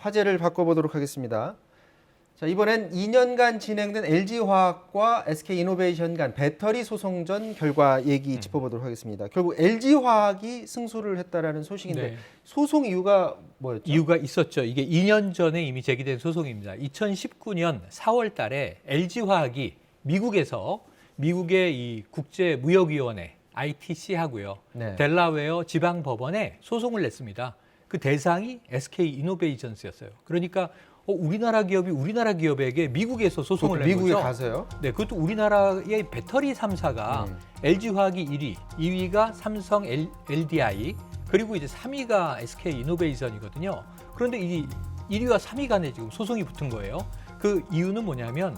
화제를 바꿔보도록 하겠습니다. 자, 이번엔 2년간 진행된 LG화학과 SK이노베이션 간 배터리 소송전 결과 얘기 음. 짚어보도록 하겠습니다. 결국 LG화학이 승소를 했다라는 소식인데 네. 소송 이유가 뭐였죠? 이유가 있었죠. 이게 2년 전에 이미 제기된 소송입니다. 2019년 4월 달에 LG화학이 미국에서 미국의 이 국제무역위원회 ITC 하고요. 네. 델라웨어 지방 법원에 소송을 냈습니다. 그 대상이 SK 이노베이션스였어요. 그러니까 어, 우리나라 기업이 우리나라 기업에게 미국에서 소송을 낸 미국에 거죠. 가서요? 네, 그것도 우리나라의 배터리 3사가 음. LG화학이 1위, 2위가 삼성 L, LDI, 그리고 이제 3위가 SK 이노베이션이거든요. 그런데 이 1위와 3위 간에 지금 소송이 붙은 거예요. 그 이유는 뭐냐면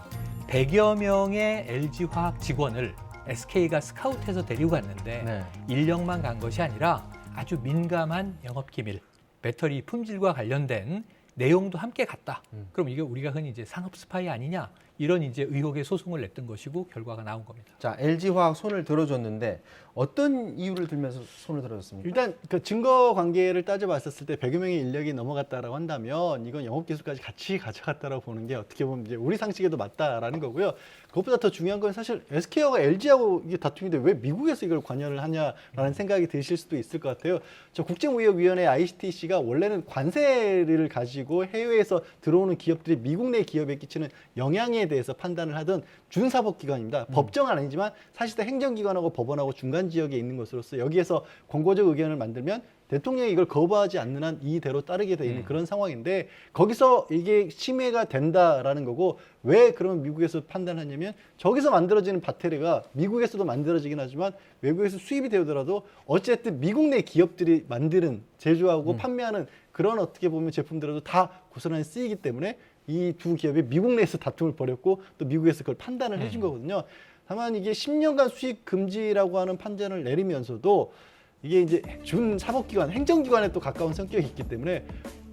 100여 명의 LG화학 직원을 SK가 스카우트해서 데리고 갔는데 네. 인력만 간 것이 아니라 아주 민감한 영업 기밀, 배터리 품질과 관련된 내용도 함께 갔다. 음. 그럼 이게 우리가 흔히 이제 산업 스파이 아니냐 이런 이제 의혹의 소송을 냈던 것이고 결과가 나온 겁니다. 자, LG화학 손을 들어줬는데 어떤 이유를 들면서 손을 들어줬습니까? 일단 그 증거 관계를 따져봤었을 때 100여 명의 인력이 넘어갔다라고 한다면 이건 영업 기술까지 같이 가져갔다라고 보는 게 어떻게 보면 이제 우리 상식에도 맞다라는 거고요. 그것보다 더 중요한 건 사실 SK하고 LG하고 이게 다툼인데 왜 미국에서 이걸 관여를 하냐라는 생각이 드실 수도 있을 것 같아요. 저 국제무역위원회 ICTC가 원래는 관세를 가지고 해외에서 들어오는 기업들이 미국 내 기업에 끼치는 영향에 대해서 판단을 하던 준사법기관입니다. 법정은 아니지만 사실상 행정기관하고 법원하고 중간 지역에 있는 것으로서 여기에서 권고적 의견을 만들면 대통령이 이걸 거부하지 않는 한 이대로 따르게 돼 있는 그런 상황인데 거기서 이게 침해가 된다라는 거고 왜 그런 미국에서 판단하냐면 저기서 만들어지는 배터리가 미국에서도 만들어지긴 하지만 외국에서 수입이 되더라도 어쨌든 미국 내 기업들이 만드는 제조하고 판매하는 그런 어떻게 보면 제품들에도 다 고스란히 쓰이기 때문에 이 두 기업이 미국 내에서 다툼을 벌였고 또 미국에서 그걸 판단을 해준 거거든요. 다만 이게 10년간 수입 금지라고 하는 판단을 내리면서도 이게 이제 준 사법기관, 행정기관에 또 가까운 성격이 있기 때문에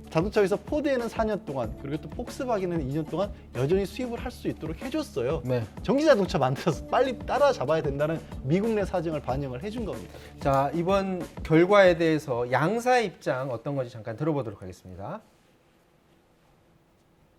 자동차에서 포드에는 4년 동안 그리고 또 폭스바겐에는 2년 동안 여전히 수입을 할 수 있도록 해줬어요. 네. 전기 자동차 만들어서 빨리 따라잡아야 된다는 미국 내 사정을 반영을 해준 겁니다. 자, 이번 결과에 대해서 양사 입장 어떤 건지 잠깐 들어보도록 하겠습니다.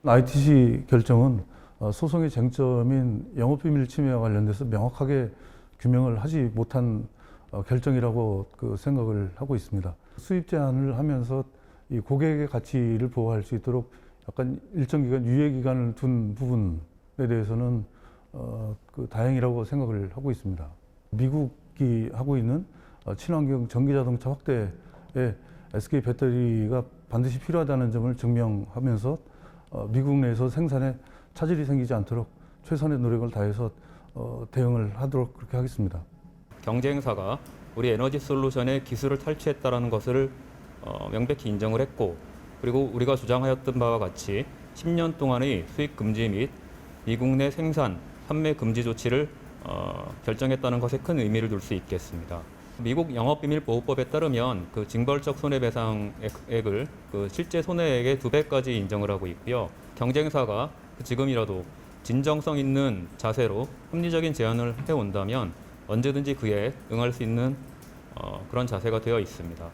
ITC 결정은 어, 소송의 쟁점인 영업비밀 침해와 관련돼서 명확하게 규명을 하지 못한 어, 결정이라고 그 생각을 하고 있습니다. 수입 제한을 하면서 이 고객의 가치를 보호할 수 있도록 약간 일정 기간 유예 기간을 둔 부분에 대해서는 어, 그 다행이라고 생각을 하고 있습니다. 미국이 하고 있는 어, 친환경 전기 자동차 확대에 SK 배터리가 반드시 필요하다는 점을 증명하면서 어, 미국 내에서 생산에 차질이 생기지 않도록 최선의 노력을 다해서 어, 대응을 하도록 그렇게 하겠습니다. 경쟁사가 우리 에너지 솔루션의 기술을 탈취했다라는 것을 어, 명백히 인정을 했고 그리고 우리가 주장하였던 바와 같이 10년 동안의 수입 금지 및 미국 내 생산, 판매 금지 조치를 어, 결정했다는 것에 큰 의미를 둘 수 있겠습니다. 미국 영업비밀보호법에 따르면 그 징벌적 손해배상액을 그 실제 손해액의 두 배까지 인정을 하고 있고요. 경쟁사가 그 지금이라도 진정성 있는 자세로 합리적인 제안을 해온다면 언제든지 그에 응할 수 있는 어, 그런 자세가 되어 있습니다.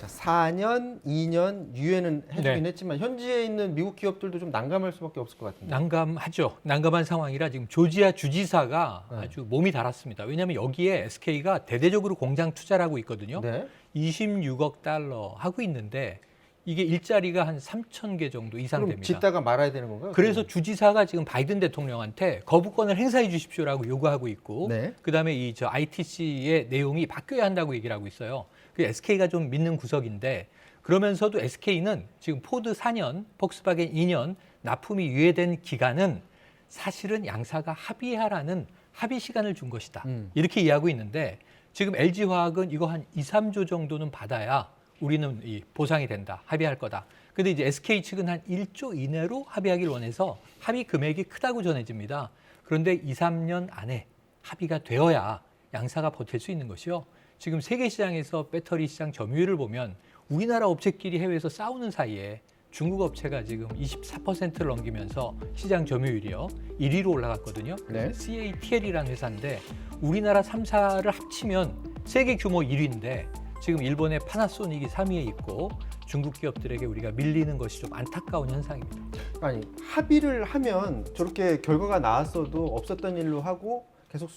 자, 4년, 2년 유예는 해주긴 네. 했지만 현지에 있는 미국 기업들도 좀 난감할 수밖에 없을 것 같은데. 난감하죠. 난감한 상황이라 지금 조지아 주지사가 네. 아주 몸이 달았습니다. 왜냐하면 여기에 SK가 대대적으로 공장 투자를 하고 있거든요. 네. 26억 달러 하고 있는데 이게 일자리가 한 3천 개 정도 이상 그럼 됩니다. 짓다가 말아야 되는 건가요? 그래서 주지사가 지금 바이든 대통령한테 거부권을 행사해 주십시오라고 요구하고 있고 네. 그다음에 이 저 ITC의 내용이 바뀌어야 한다고 얘기를 하고 있어요. 그 SK가 좀 믿는 구석인데 그러면서도 SK는 지금 포드 4년, 폭스바겐 2년 납품이 유예된 기간은 사실은 양사가 합의하라는 합의 시간을 준 것이다. 음. 이렇게 이해하고 있는데 지금 LG화학은 이거 한 2, 3조 정도는 받아야 우리는 이 보상이 된다. 합의할 거다. 근데 이제 SK 측은 한 1조 이내로 합의하길 원해서 합의 금액이 크다고 전해집니다. 그런데 2, 3년 안에 합의가 되어야 양사가 버틸 수 있는 것이요. 지금 세계 시장에서 배터리 시장 점유율을 보면 우리나라 업체끼리 해외에서 싸우는 사이에 중국 업체가 지금 24%를 넘기면서 시장 점유율이요 1위로 올라갔거든요. 네. CATL이라는 회사인데 우리나라 3사를 합치면 세계 규모 1위인데 지금 일본의 파나소닉이 3위에 있고 중국 기업들에게 우리가 밀리는 것이 좀 안타까운 현상입니다. 아니 합의를 하면 저렇게 결과가 나왔어도 없었던 일로 하고 계속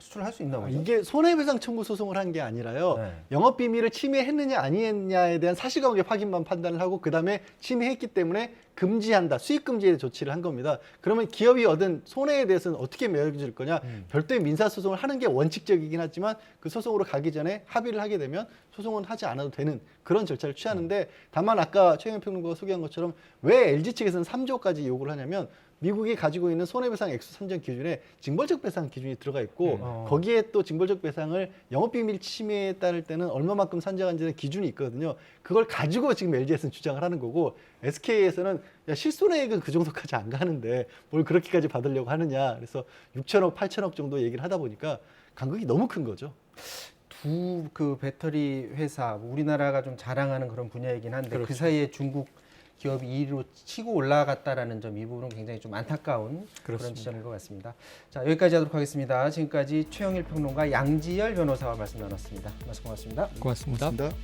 수- 수출할 수 있나 보죠. 아, 이게 손해배상 청구 소송을 한 게 아니라요. 네. 영업 비밀을 침해했느냐 아니했냐에 대한 사실관계 확인만 판단을 하고 그다음에 침해했기 때문에 금지한다. 수익 금지의 조치를 한 겁니다. 그러면 기업이 얻은 손해에 대해서는 어떻게 매겨질 거냐? 음. 별도의 민사 소송을 하는 게 원칙적이긴 하지만 그 소송으로 가기 전에 합의를 하게 되면 소송은 하지 않아도 되는 그런 절차를 취하는데 다만 아까 최영현 평론가가 소개한 것처럼 왜 LG 측에서는 3조까지 요구를 하냐면 미국이 가지고 있는 손해배상 액수 산정 기준에 징벌적 배상 기준이 들어가 있고 어. 거기에 또 징벌적 배상을 영업비밀 침해에 따를 때는 얼마만큼 산정한지는 기준이 있거든요. 그걸 가지고 지금 LG에서는 주장을 하는 거고 SK에서는 야, 실손해액은 그 정도까지 안 가는데 뭘 그렇게까지 받으려고 하느냐. 그래서 6천억, 8천억 정도 얘기를 하다 보니까 간극이 너무 큰 거죠. 두 그 배터리 회사 우리나라가 좀 자랑하는 그런 분야이긴 한데 그 그렇죠. 사이에 중국 기업이 2위로 치고 올라갔다라는 점 이 부분은 굉장히 좀 안타까운 그런 그렇습니다. 지점인 것 같습니다. 자 여기까지 하도록 하겠습니다. 지금까지 최영일 평론가 양지열 변호사와 말씀 나눴습니다. 말씀 고맙습니다. 고맙습니다. 고맙습니다.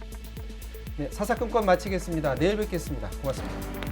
네, 사사건건 마치겠습니다. 내일 뵙겠습니다. 고맙습니다.